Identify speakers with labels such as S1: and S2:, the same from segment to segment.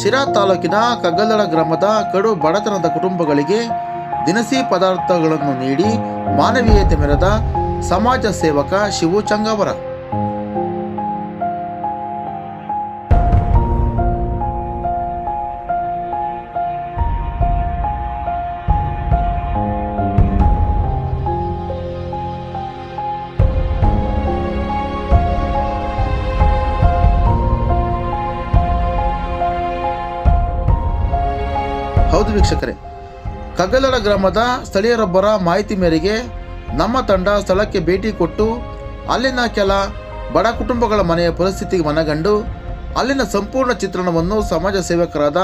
S1: ಶಿರಾ ತಾಲೂಕಿನ ಕಗ್ಗಲಳ ಗ್ರಾಮದ ಕಡು ಬಡತನದ ಕುಟುಂಬಗಳಿಗೆ ದಿನಸಿ ಪದಾರ್ಥಗಳನ್ನು ನೀಡಿ ಮಾನವೀಯತೆ ಮೆರೆದ ಸಮಾಜ ಸೇವಕ ಶಿವು ಚಂಗಾವರ ಹೌದು ವೀಕ್ಷಕರೇ ಕಗ್ಗಲಳ ಗ್ರಾಮದ ಸ್ಥಳೀಯರೊಬ್ಬರ ಮಾಹಿತಿ ಮೇರೆಗೆ ನಮ್ಮ ತಂಡ ಸ್ಥಳಕ್ಕೆ ಭೇಟಿ ಕೊಟ್ಟು ಅಲ್ಲಿನ ಕೆಲ ಬಡ ಕುಟುಂಬಗಳ ಮನೆಯ ಪರಿಸ್ಥಿತಿಗೆ ಮನಗಂಡು ಅಲ್ಲಿನ ಸಂಪೂರ್ಣ ಚಿತ್ರಣವನ್ನು ಸಮಾಜ ಸೇವಕರಾದ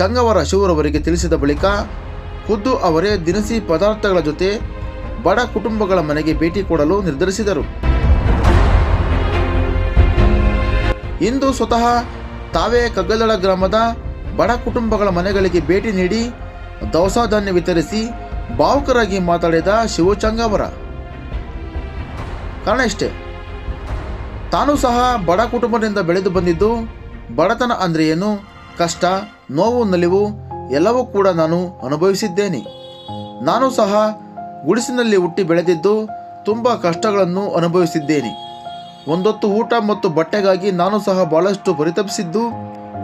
S1: ಚಂಗವರ ಶಿವರವರಿಗೆ ತಿಳಿಸಿದ ಬಳಿಕ ಖುದ್ದು ಅವರೇ ದಿನಸಿ ಪದಾರ್ಥಗಳ ಜೊತೆ ಬಡ ಕುಟುಂಬಗಳ ಮನೆಗೆ ಭೇಟಿ ಕೊಡಲು ನಿರ್ಧರಿಸಿದರು. ಇಂದು ಸ್ವತಃ ತಾವೇ ಕಗ್ಗಲಳ ಗ್ರಾಮದ ಬಡ ಕುಟುಂಬಗಳ ಮನೆಗಳಿಗೆ ಭೇಟಿ ನೀಡಿ ದವಸ ಧಾನ್ಯ ವಿತರಿಸಿ ಭಾವುಕರಾಗಿ ಮಾತಾಡಿದ ಶಿವಚಂಗ ಅವರ. ಕಾರಣ ಇಷ್ಟೇ. ತಾನು ಸಹ ಬಡ ಕುಟುಂಬದಿಂದ ಬೆಳೆದು ಬಂದಿದ್ದು ಬಡತನ ಅಂದ್ರೆ ಏನು, ಕಷ್ಟ, ನೋವು, ನಲಿವು ಎಲ್ಲವೂ ಕೂಡ ನಾನು ಅನುಭವಿಸಿದ್ದೇನೆ. ನಾನು ಸಹ ಗುಡಿಸಿನಲ್ಲಿ ಹುಟ್ಟಿ ಬೆಳೆದಿದ್ದು ತುಂಬ ಕಷ್ಟಗಳನ್ನು ಅನುಭವಿಸಿದ್ದೇನೆ. ಒಂದೊತ್ತು ಊಟ ಮತ್ತು ಬಟ್ಟೆಗಾಗಿ ನಾನು ಸಹ ಬಹಳಷ್ಟು ಪರಿತಪಿಸಿದ್ದು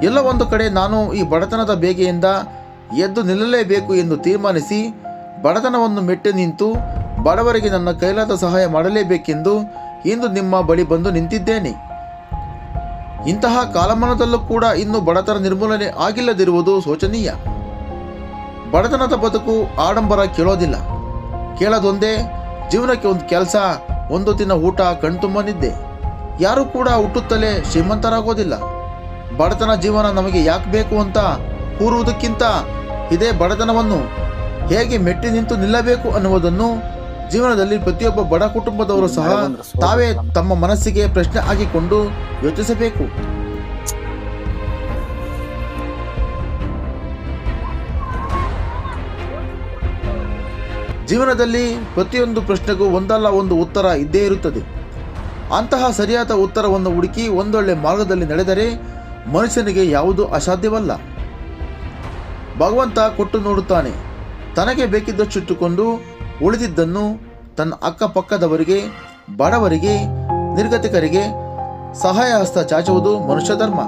S1: ಎಲ್ಲ ಒಂದು ಕಡೆ ನಾನು ಈ ಬಡತನದ ಬೇಗೆಯಿಂದ ಎದ್ದು ನಿಲ್ಲಲೇಬೇಕು ಎಂದು ತೀರ್ಮಾನಿಸಿ ಬಡತನವನ್ನು ಮೆಟ್ಟಿ ನಿಂತು ಬಡವರಿಗೆ ನನ್ನ ಕೈಲಾದ ಸಹಾಯ ಮಾಡಲೇಬೇಕೆಂದು ಇಂದು ನಿಮ್ಮ ಬಳಿ ಬಂದು ನಿಂತಿದ್ದೇನೆ. ಇಂತಹ ಕಾಲಮಾನದಲ್ಲೂ ಕೂಡ ಇನ್ನೂ ಬಡತನ ನಿರ್ಮೂಲನೆ ಆಗಿಲ್ಲದಿರುವುದು ಶೋಚನೀಯ. ಬಡತನದ ಬದುಕು ಆಡಂಬರ ಕೇಳೋದಿಲ್ಲ. ಕೇಳೋದೊಂದೇ ಜೀವನಕ್ಕೆ ಒಂದು ಕೆಲಸ, ಒಂದು ದಿನ ಊಟ, ಕಣ್ತುಂಬ ನಿದ್ದೆ. ಯಾರೂ ಕೂಡ ಹುಟ್ಟುತ್ತಲೇ ಶ್ರೀಮಂತರಾಗೋದಿಲ್ಲ. ಬಡತನ ಜೀವನ ನಮಗೆ ಯಾಕೆ ಬೇಕು ಅಂತ ಕೂರುವುದಕ್ಕಿಂತ ಇದೇ ಬಡತನವನ್ನು ಹೇಗೆ ಮೆಟ್ಟಿ ನಿಂತು ನಿಲ್ಲಬೇಕು ಅನ್ನುವುದನ್ನು ಜೀವನದಲ್ಲಿ ಪ್ರತಿಯೊಬ್ಬ ಬಡ ಕುಟುಂಬದವರು ಸಹ ತಾವೇ ತಮ್ಮ ಮನಸ್ಸಿಗೆ ಪ್ರಶ್ನೆ ಹಾಕಿಕೊಂಡು ಯೋಚಿಸಬೇಕು. ಜೀವನದಲ್ಲಿ ಪ್ರತಿಯೊಂದು ಪ್ರಶ್ನೆಗೂ ಒಂದಲ್ಲ ಒಂದು ಉತ್ತರ ಇದ್ದೇ ಇರುತ್ತದೆ. ಅಂತಹ ಸರಿಯಾದ ಉತ್ತರವನ್ನು ಹುಡುಕಿ ಒಂದೊಳ್ಳೆ ಮಾರ್ಗದಲ್ಲಿ ನಡೆದರೆ ಮನುಷ್ಯನಿಗೆ ಯಾವುದೂ ಅಸಾಧ್ಯವಲ್ಲ. ಭಗವಂತ ಕೊಟ್ಟು ನೋಡುತ್ತಾನೆ. ತನಗೆ ಬೇಕಿದ್ದಷ್ಟಿಟ್ಟುಕೊಂಡು ಉಳಿದಿದ್ದನ್ನು ತನ್ನ ಅಕ್ಕಪಕ್ಕದವರಿಗೆ, ಬಡವರಿಗೆ, ನಿರ್ಗತಿಕರಿಗೆ ಸಹಾಯ ಹಸ್ತ ಚಾಚುವುದು ಮನುಷ್ಯ ಧರ್ಮ.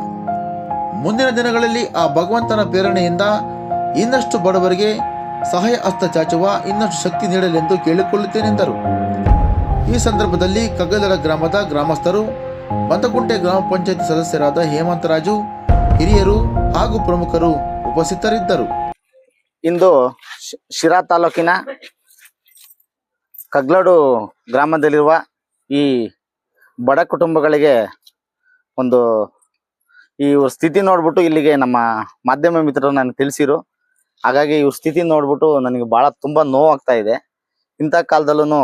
S1: ಮುಂದಿನ ದಿನಗಳಲ್ಲಿ ಆ ಭಗವಂತನ ಪ್ರೇರಣೆಯಿಂದ ಇನ್ನಷ್ಟು ಬಡವರಿಗೆ ಸಹಾಯ ಹಸ್ತ ಚಾಚುವ ಇನ್ನಷ್ಟು ಶಕ್ತಿ ನೀಡಲೆಂದು ಕೇಳಿಕೊಳ್ಳುತ್ತೇನೆಂದರು. ಈ ಸಂದರ್ಭದಲ್ಲಿ ಕಗ್ಗಲರ ಗ್ರಾಮದ ಗ್ರಾಮಸ್ಥರು ಬಂದಗುಂಟೆ ಗ್ರಾಮ ಪಂಚಾಯತ್ ಸದಸ್ಯರಾದ ಹೇಮಂತರಾಜು, ಹಿರಿಯರು ಹಾಗೂ ಪ್ರಮುಖರು ಉಪಸ್ಥಿತರಿದ್ದರು.
S2: ಇಂದು ಶಿರಾ ತಾಲೂಕಿನ ಕಗ್ಲಾಡು ಗ್ರಾಮದಲ್ಲಿರುವ ಈ ಬಡ ಕುಟುಂಬಗಳಿಗೆ ಒಂದು ಈ ಸ್ಥಿತಿ ನೋಡ್ಬಿಟ್ಟು ಇಲ್ಲಿಗೆ ನಮ್ಮ ಮಾಧ್ಯಮ ಮಿತ್ರರು ನನಗೆ ತಿಳಿಸಿರು. ಹಾಗಾಗಿ ಇವ್ರ ಸ್ಥಿತಿ ನೋಡ್ಬಿಟ್ಟು ನನಗೆ ಬಹಳ ತುಂಬಾ ನೋವಾಗ್ತಾ ಇದೆ. ಇಂಥ ಕಾಲದಲ್ಲೂ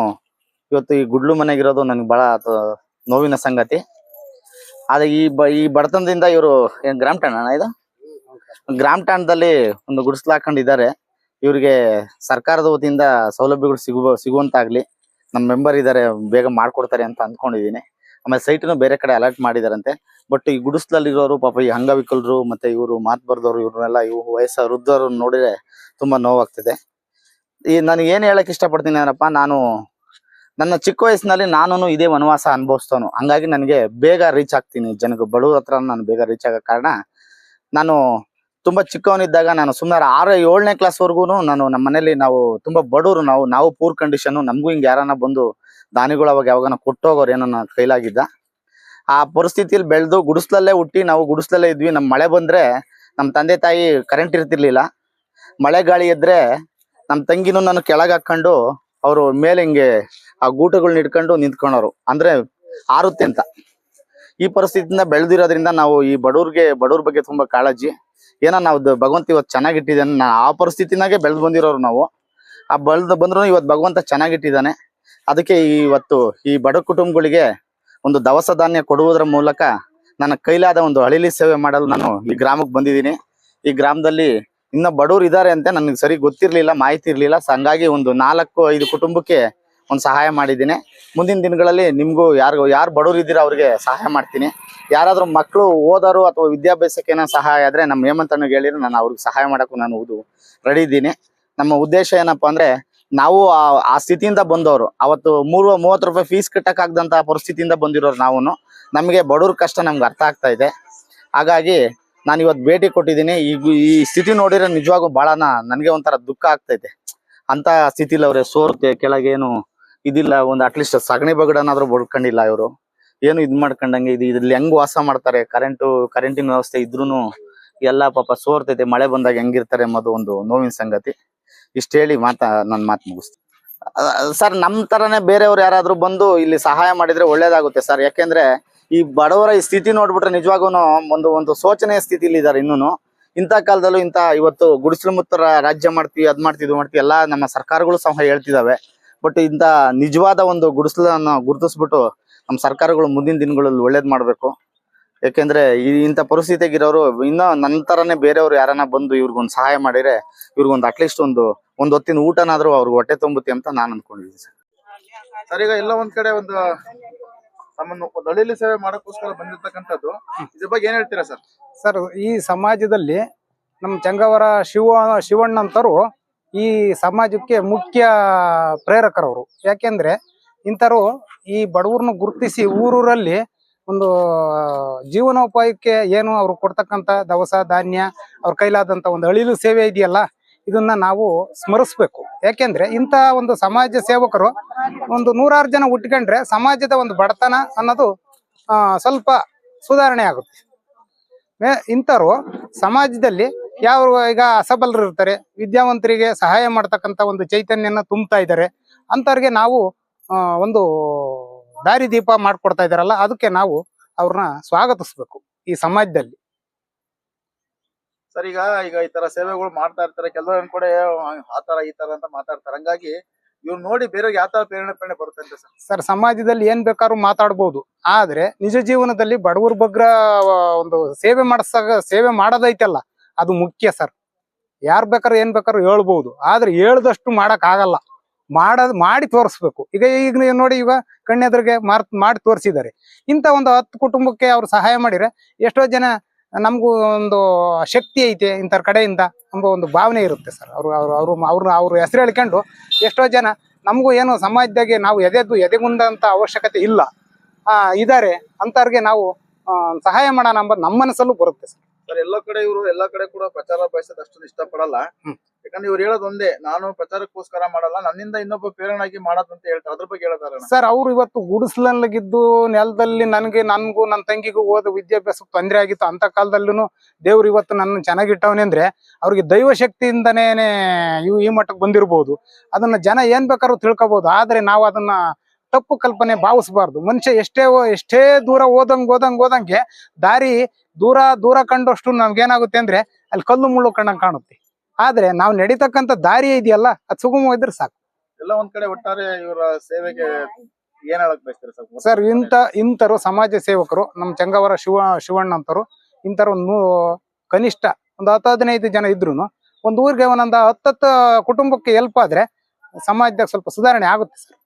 S2: ಇವತ್ತು ಈ ಗುಡ್ಲು ಮನೆಗಿರೋದು ನನಗೆ ಬಹಳ ನೋವಿನ ಸಂಗತಿ. ಆದ್ರೆ ಈ ಬ, ಈ ಬಡತನದಿಂದ ಇವರು ಏನ್ ಗ್ರಾಮ್ ಠಾಣ ಇದು? ಗ್ರಾಮ ಠಾಣದಲ್ಲಿ ಒಂದು ಗುಡಿಸ್ಲು ಹಾಕೊಂಡಿದ್ದಾರೆ. ಇವರಿಗೆ ಸರ್ಕಾರದ ವತಿಯಿಂದ ಸೌಲಭ್ಯಗಳು ಸಿಗುವ, ಸಿಗುವಂತಾಗ್ಲಿ. ನಮ್ಮ ಮೆಂಬರ್ ಇದ್ದಾರೆ ಬೇಗ ಮಾಡ್ಕೊಡ್ತಾರೆ ಅಂತ ಅಂದ್ಕೊಂಡಿದೀನಿ. ಆಮೇಲೆ ಸೈಟ್ನು ಬೇರೆ ಕಡೆ ಅಲರ್ಟ್ ಮಾಡಿದಾರಂತೆ. ಬಟ್ ಈ ಗುಡಿಸ್ಲಲ್ಲಿರೋರು ಪಾಪ ಈ ಅಂಗವಿಕಲರು ಮತ್ತೆ ಇವರು ಮಾತು ಬರ್ದವ್ರು, ಇವ್ರನ್ನೆಲ್ಲ ಇವು ವಯಸ್ಸ ವೃದ್ಧರು ನೋಡಿದ್ರೆ ತುಂಬಾ ನೋವಾಗ್ತಿದೆ. ಈ ನನಗೆ ಏನ್ ಹೇಳಕ್ ಇಷ್ಟಪಡ್ತೀನಿ ಅಂದ್ರಪ್ಪ, ನಾನು ನನ್ನ ಚಿಕ್ಕ ವಯಸ್ಸಿನಲ್ಲಿ ನಾನು ಇದೇ ವನವಾಸ ಅನುಭವಿಸ್ತಾನು ಹಂಗಾಗಿ ನನಗೆ ಬೇಗ ರೀಚ್ ಆಗ್ತೀನಿ. ಜನಕ್ಕೆ ಬಡವ್ರ ಹತ್ರ ನಾನು ಬೇಗ ರೀಚ್ ಆಗೋ ಕಾರಣ ನಾನು ತುಂಬಾ ಚಿಕ್ಕವನಿದ್ದಾಗ ನಾನು ಸುಮಾರು ಆರು ಏಳನೇ ಕ್ಲಾಸ್ ವರ್ಗು ನಾನು ನಮ್ಮ ಮನೇಲಿ ನಾವು ತುಂಬಾ ಬಡವರು ನಾವು ನಾವು ಪೂರ್ ಕಂಡೀಷನ್ ನಮಗೂ ಹಿಂಗೆ ಯಾರನ್ನ ಬಂದು ದಾನಿಗಳು ಅವಾಗ ಯಾವಾಗ ಕೊಟ್ಟೋಗೋರು ಏನೋ ನನ್ನ ಕೈಲಾಗಿದ್ದ. ಆ ಪರಿಸ್ಥಿತಿಯಲ್ಲಿ ಬೆಳೆದು ಗುಡಿಸ್ಲಲ್ಲೇ ಹುಟ್ಟಿ ನಾವು ಗುಡಿಸ್ಲಲ್ಲೇ ಇದ್ವಿ. ನಮ್ಮ ಮಳೆ ಬಂದ್ರೆ ನಮ್ಮ ತಂದೆ ತಾಯಿ ಕರೆಂಟ್ ಇರ್ತಿರ್ಲಿಲ್ಲ. ಮಳೆ ಗಾಳಿ ಇದ್ರೆ ನಮ್ಮ ತಂಗಿನೂ ನಾನು ಕೆಳಗೆ ಹಾಕೊಂಡು ಅವರು ಮೇಲೆ ಹಿಂಗೆ ಆ ಗೂಟಗಳನ್ನ ಇಟ್ಕೊಂಡು ನಿಂತ್ಕೊಳೋರು. ಅಂದ್ರೆ ಆರುತ್ತೆ ಅಂತ. ಈ ಪರಿಸ್ಥಿತಿಯಿಂದ ಬೆಳೆದಿರೋದ್ರಿಂದ ನಾವು ಈ ಬಡವ್ರಿಗೆ, ಬಡವ್ರ ಬಗ್ಗೆ ತುಂಬಾ ಕಾಳಜಿ. ಏನೋ ನಾವು ಭಗವಂತ ಇವತ್ತು ಚೆನ್ನಾಗಿಟ್ಟಿದ್ದಾನೆ ನಾ ಆ ಪರಿಸ್ಥಿತಿನಾಗೆ ಬೆಳೆದು ಬಂದಿರೋರು ನಾವು. ಆ ಬೆಳೆದು ಬಂದ್ರು ಇವತ್ತು ಭಗವಂತ ಚೆನ್ನಾಗಿಟ್ಟಿದ್ದಾನೆ ಅದಕ್ಕೆ ಇವತ್ತು ಈ ಬಡ ಕುಟುಂಬಗಳಿಗೆ ಒಂದು ದವಸ ಧಾನ್ಯ ಕೊಡುವುದರ ಮೂಲಕ ನನ್ನ ಕೈಲಾದ ಒಂದು ಹಳಿಲಿ ಸೇವೆ ಮಾಡಲು ನಾನು ಈ ಗ್ರಾಮಕ್ಕೆ ಬಂದಿದ್ದೀನಿ. ಈ ಗ್ರಾಮದಲ್ಲಿ ಇನ್ನ ಬಡವ್ರು ಇದ್ದಾರೆ ಅಂತ ನನಗೆ ಸರಿ ಗೊತ್ತಿರಲಿಲ್ಲ, ಮಾಹಿತಿ ಇರಲಿಲ್ಲ. ಹಂಗಾಗಿ ಒಂದು ನಾಲ್ಕು, ಐದು ಕುಟುಂಬಕ್ಕೆ ಒಂದು ಸಹಾಯ ಮಾಡಿದ್ದೀನಿ. ಮುಂದಿನ ದಿನಗಳಲ್ಲಿ ನಿಮಗೂ ಯಾರು ಯಾರು ಬಡವರು ಇದ್ದೀರಾ ಅವ್ರಿಗೆ ಸಹಾಯ ಮಾಡ್ತೀನಿ. ಯಾರಾದರೂ ಮಕ್ಕಳು ಓದೋರು ಅಥವಾ ವಿದ್ಯಾಭ್ಯಾಸಕ್ಕೆ ಏನೋ ಸಹಾಯ ಆದರೆ ನಮ್ಮ ಹೇಮಂತನಿಗೆ ಹೇಳಿದ್ರೆ ನಾನು ಅವ್ರಿಗೆ ಸಹಾಯ ಮಾಡೋಕ್ಕೂ ನಾನು ಓದು ರೆಡಿ ಇದ್ದೀನಿ. ನಮ್ಮ ಉದ್ದೇಶ ಏನಪ್ಪ ಅಂದರೆ ನಾವು ಆ- ಸ್ಥಿತಿಯಿಂದ ಬಂದವರು. ಅವತ್ತು ಮೂರು, ಮೂವತ್ತು ರೂಪಾಯಿ ಫೀಸ್ ಕಟ್ಟಕ್ಕಾಗ್ದಂಥ ಪರಿಸ್ಥಿತಿಯಿಂದ ಬಂದಿರೋರು ನಾವು ನಮಗೆ ಬಡವ್ರ ಕಷ್ಟ ನಮ್ಗೆ ಅರ್ಥ ಆಗ್ತಾ ಇದೆ. ಹಾಗಾಗಿ ನಾನು ಇವತ್ತು ಭೇಟಿ ಕೊಟ್ಟಿದ್ದೀನಿ. ಈಗ ಈ ಸ್ಥಿತಿ ನೋಡಿರೋ ನಿಜವಾಗೂ ಭಾಳ ನನಗೆ ಒಂಥರ ದುಃಖ ಆಗ್ತೈತೆ ಅಂತ ಸ್ಥಿತಿಲಿ ಅವರೇ ಸೋರ್ತೆ, ಕೆಳಗೇನು ಇದಿಲ್ಲ, ಒಂದು ಅಟ್ಲೀಸ್ಟ್ ಸಗಣಿ ಬಗಡನಾದ್ರೂ ಬಡ್ಕೊಂಡಿಲ್ಲ ಇವರು. ಏನು ಇದ್ ಮಾಡ್ಕೊಂಡಂಗೆ, ಇದು ಇದ್ರಲ್ಲಿ ಹೆಂಗ್ ವಾಸ ಮಾಡ್ತಾರೆ ಕರೆಂಟು ಕರೆಂಟಿನ ವ್ಯವಸ್ಥೆ ಇದ್ರೂನು ಎಲ್ಲ ಪಾಪ ಸೋರ್ತೈತೆ, ಮಳೆ ಬಂದಾಗ ಹೆಂಗಿರ್ತಾರೆ ಅನ್ನೋದು ಒಂದು ನೋವಿನ ಸಂಗತಿ. ಇಷ್ಟ ಹೇಳಿ ಮಾತಾ ನನ್ನ ಮಾತು ಮುಗಿಸ್ತೀನಿ. ಸರ್, ನಮ್ ತರನೇ ಬೇರೆಯವ್ರು ಯಾರಾದ್ರೂ ಬಂದು ಇಲ್ಲಿ ಸಹಾಯ ಮಾಡಿದ್ರೆ ಒಳ್ಳೇದಾಗುತ್ತೆ ಸರ್. ಯಾಕೆಂದ್ರೆ ಈ ಬಡವರ ಈ ಸ್ಥಿತಿ ನೋಡ್ಬಿಟ್ರೆ ನಿಜವಾಗೂ ಒಂದು ಒಂದು ಶೋಚನೀಯ ಸ್ಥಿತಿಲಿ ಇದಾರೆ ಇನ್ನೂನು. ಇಂಥ ಕಾಲದಲ್ಲೂ ಇಂಥ, ಇವತ್ತು ಗುಡಿಸಲು ಮುತ್ತರ ರಾಜ್ಯ ಮಾಡ್ತೀವಿ, ಅದ್ ಮಾಡ್ತೀವಿ, ಇದು ಮಾಡ್ತೀವಿ, ಎಲ್ಲಾ ನಮ್ಮ ಸರ್ಕಾರಗಳು ಸಹ ಹೇಳ್ತಿದಾವೆ. ಬಟ್ ಇಂತ ನಿಜವಾದ ಒಂದು ಗುಡಿಸಲನ್ನ ಗುರುತಿಸ್ಬಿಟ್ಟು ನಮ್ಮ ಸರ್ಕಾರಗಳು ಮುಂದಿನ ದಿನಗಳಲ್ಲಿ ಒಳ್ಳೇದ್ ಮಾಡಬೇಕು. ಯಾಕೆಂದ್ರೆ ಈ ಇಂಥ ಪರಿಸ್ಥಿತಿಗಿರೋರು ಇನ್ನೂ ನನ್ನ ತರನೇ ಬೇರೆಯವ್ರು ಯಾರನ್ನ ಬಂದು ಇವ್ರಿಗೊಂದು ಸಹಾಯ ಮಾಡಿದ್ರೆ ಇವ್ರಿಗೊಂದು ಅಟ್ಲೀಸ್ಟ್ ಒಂದು ಒಂದ್ ಹೊತ್ತಿನ ಊಟನಾದ್ರೂ ಅವ್ರಿಗೆ ಹೊಟ್ಟೆ ತುಂಬುತ್ತೆ ಅಂತ ನಾನು ಅನ್ಕೊಂಡಿದ್ದೀನಿ ಸರ್.
S1: ಸರ್ ಈಗ ಎಲ್ಲ ಒಂದ್ ಕಡೆ ಒಂದು ತಮ್ಮನ್ನು ದಳಿಲಿ ಸೇವೆ ಮಾಡೋಕ್ಕೋಸ್ಕರ ಬಂದಿರ್ತಕ್ಕಂಥದ್ದು. ಇದ್ರ ಬಗ್ಗೆ ಏನ್ ಹೇಳ್ತೀರಾ ಸರ್?
S3: ಸರ್ ಈ ಸಮಾಜದಲ್ಲಿ ನಮ್ಮ ಚಂಗವರ ಶಿವ ಶಿವಣ್ಣಂತರು ಈ ಸಮಾಜಕ್ಕೆ ಮುಖ್ಯ ಪ್ರೇರಕರವರು. ಯಾಕೆಂದ್ರೆ ಇಂಥರು ಈ ಬಡವ್ರನ್ನ ಗುರುತಿಸಿ ಊರೂರಲ್ಲಿ ಒಂದು ಜೀವನೋಪಾಯಕ್ಕೆ ಏನು ಅವ್ರು ಕೊಡ್ತಕ್ಕಂಥ ದವಸ ಧಾನ್ಯ, ಅವ್ರ ಕೈಲಾದಂಥ ಒಂದು ಅಳಿಲು ಸೇವೆ ಇದೆಯಲ್ಲ, ಇದನ್ನ ನಾವು ಸ್ಮರಿಸ್ಬೇಕು. ಯಾಕೆಂದ್ರೆ ಇಂಥ ಒಂದು ಸಮಾಜ ಸೇವಕರು ಒಂದು ನೂರಾರು ಜನ ಹುಟ್ಕೊಂಡ್ರೆ ಸಮಾಜದ ಒಂದು ಬಡತನ ಅನ್ನೋದು ಸ್ವಲ್ಪ ಸುಧಾರಣೆ ಆಗುತ್ತೆ. ಇಂಥವ್ರು ಸಮಾಜದಲ್ಲಿ ಯಾವ ಈಗ ಅಸಬಲರು ಇರ್ತಾರೆ ವಿದ್ಯಾವಂತರಿಗೆ ಸಹಾಯ ಮಾಡ್ತಕ್ಕಂತ ಒಂದು ಚೈತನ್ಯನ ತುಂಬ್ತಾ ಇದ್ದಾರೆ. ಅಂತವ್ರಿಗೆ ನಾವು ಒಂದು ದಾರಿ ದೀಪ ಮಾಡ್ಕೊಡ್ತಾ ಇದಾರಲ್ಲ ಅದಕ್ಕೆ ನಾವು ಅವ್ರನ್ನ ಸ್ವಾಗತಿಸ್ಬೇಕು ಈ ಸಮಾಜದಲ್ಲಿ.
S1: ಸರ್ ಈಗ ಈಗ ಈ ತರ ಸೇವೆಗಳು ಮಾಡ್ತಾ ಇರ್ತಾರೆ ಕೆಲವರು ಕೂಡ ಆ ತರ ಈ ತರ ಅಂತ ಮಾತಾಡ್ತಾರೆ. ಹಂಗಾಗಿ ಇವ್ರು ನೋಡಿ ಬೇರೆ ಯಾವ ತರ ಪ್ರೇರಣೆ ಪ್ರೇರಣೆ ಬರುತ್ತೆ ಅಂತ ಸರ್?
S3: ಸರ್ ಸಮಾಜದಲ್ಲಿ ಏನ್ ಬೇಕಾದ್ರೂ ಮಾತಾಡ್ಬೋದು ಆದ್ರೆ ನಿಜ ಜೀವನದಲ್ಲಿ ಬಡವರ ಬಗ್ರ ಒಂದು ಸೇವೆ ಮಾಡಿಸ ಸೇವೆ ಮಾಡೋದೈತಲ್ಲ ಅದು ಮುಖ್ಯ ಸರ್ ಯಾರು ಬೇಕಾದ್ರೂ ಏನ್ ಬೇಕಾದ್ರೂ ಹೇಳ್ಬೋದು. ಆದ್ರೆ ಹೇಳ್ದಷ್ಟು ಮಾಡಕ್ ಆಗಲ್ಲ. ಮಾಡೋದು ಮಾಡಿ ತೋರಿಸ್ಬೇಕು. ಈಗ ಈಗ ನೋಡಿ ಈಗ ಕಣ್ಣೆದ್ರಿಗೆ ಮಾರ್, ಮಾಡಿ ತೋರಿಸಿದ್ದಾರೆ. ಇಂಥ ಒಂದು ಹತ್ತು ಕುಟುಂಬಕ್ಕೆ ಅವ್ರು ಸಹಾಯ ಮಾಡಿದ್ರೆ ಎಷ್ಟೋ ಜನ ನಮಗೂ ಒಂದು ಶಕ್ತಿ ಐತೆ ಇಂಥವ್ರ ಕಡೆಯಿಂದ ಎಂಬ ಒಂದು ಭಾವನೆ ಇರುತ್ತೆ ಸರ್ ಅವರು ಅವರು ಅವರು, ಅವ್ರ ಅವ್ರ ಹೆಸರು ಹೇಳ್ಕೊಂಡು ಎಷ್ಟೋ ಜನ ನಮಗೂ ಏನು ಸಮಾಜದಾಗೆ ನಾವು ಎದೆದ್ದು ಎದೆಗುಂದಂಥ ಅವಶ್ಯಕತೆ ಇಲ್ಲ. ಇದ್ದಾರೆ ಅಂಥವ್ರಿಗೆ ನಾವು ಸಹಾಯ ಮಾಡೋಣ ಎಂಬ ನಮ್ಮ ಮನಸ್ಸಲ್ಲೂ ಬರುತ್ತೆ ಸರ್
S1: ಸರ್ ಎಲ್ಲ ಕಡೆ ಇವರು ಎಲ್ಲಾ ಕಡೆ ಕೂಡ ಪ್ರಚಾರ ಬಯಸೋದು ಅಷ್ಟೊಂದು ಇಷ್ಟಪಡಲ್ಲ. ಯಾಕಂದ್ರೆ ಇವ್ರು ಹೇಳೋದು ಒಂದೇ ನಾನು ಪ್ರಚಾರಕ್ಕೋಸ್ಕರ ಮಾಡಲ್ಲ ನನ್ನಿಂದ ಇನ್ನೊಬ್ಬ ಪ್ರೇರಣಾಗಿ ಮಾಡೋದಂತ ಹೇಳ್ತಾರೆ. ಅದ್ರ ಬಗ್ಗೆ ಹೇಳ್ತಾರೆ
S3: ಸರ್ ಅವ್ರು ಇವತ್ತು ಗುಡಿಸ್ಲಲ್ಲಿದ್ದು ನೆಲದಲ್ಲಿ ನನಗೆ ನನ್ಗೂ ನನ್ನ ತಂಗಿಗೂ ಓದ ವಿದ್ಯಾಭ್ಯಾಸಕ್ಕೆ ತೊಂದರೆ ಆಗಿತ್ತು. ಅಂತ ಕಾಲದಲ್ಲೂ ದೇವ್ರು ಇವತ್ತು ನನ್ನ ಚೆನ್ನಾಗಿಟ್ಟವನೇ ಅಂದ್ರೆ ಅವ್ರಿಗೆ ದೈವ ಶಕ್ತಿಯಿಂದನೇ ಇವು ಈ ಮಟ್ಟಕ್ಕೆ ಬಂದಿರಬಹುದು ಅದನ್ನ ಜನ ಏನ್ ಬೇಕಾದ್ರೂ ತಿಳ್ಕೊಬಹುದು ಆದ್ರೆ ನಾವು ಅದನ್ನ ತಪ್ಪು ಕಲ್ಪನೆ ಭಾವಿಸಬಾರ್ದು. ಮನುಷ್ಯ ಎಷ್ಟೇ ಎಷ್ಟೇ ದೂರ ಓದಂಗ್ ಹೋದಂಗ್ ಹೋದಂಗೆ ದಾರಿ ದೂರ ದೂರ ಕಂಡಷ್ಟು ನಮ್ಗೇನಾಗುತ್ತೆ ಅಂದ್ರೆ ಅಲ್ಲಿ ಕಲ್ಲು ಮುಳ್ಳು ಕಂಡಂಗೆ ಕಾಣುತ್ತೆ. ಆದ್ರೆ ನಾವು ನಡೀತಕ್ಕಂತ ದಾರಿ ಇದೆಯಲ್ಲ ಅದು ಸುಗಮವಾಗಿದ್ರೆ ಸಾಕು.
S1: ಎಲ್ಲ ಒಂದ್ ಕಡೆ ಒಟ್ಟಾರೆ ಇವರ ಸೇವೆಗೆ ಏನ್ ಹೇಳಕ್ ಬಯಸ್ತಾರೆ ಸರ್?
S3: ಇಂತ ಇಂತರು ಇಂಥರು ಸಮಾಜ ಸೇವಕರು ನಮ್ಮ ಚಂಗವರ ಶಿವ ಶಿವಣ್ಣ ಅಂತರು ಇಂಥರು ಒಂದು ಕನಿಷ್ಠ ಒಂದು ಹತ್ತು ಹದಿನೈದು ಜನ ಇದ್ರು ಒಂದು ಊರಿಗೆ ಒಂದೊಂದು ಹತ್ತತ್ತು ಕುಟುಂಬಕ್ಕೆ ಹೆಲ್ಪ್ ಆದ್ರೆ ಸಮಾಜದಾಗ ಸ್ವಲ್ಪ ಸುಧಾರಣೆ ಆಗುತ್ತೆ ಸರ್.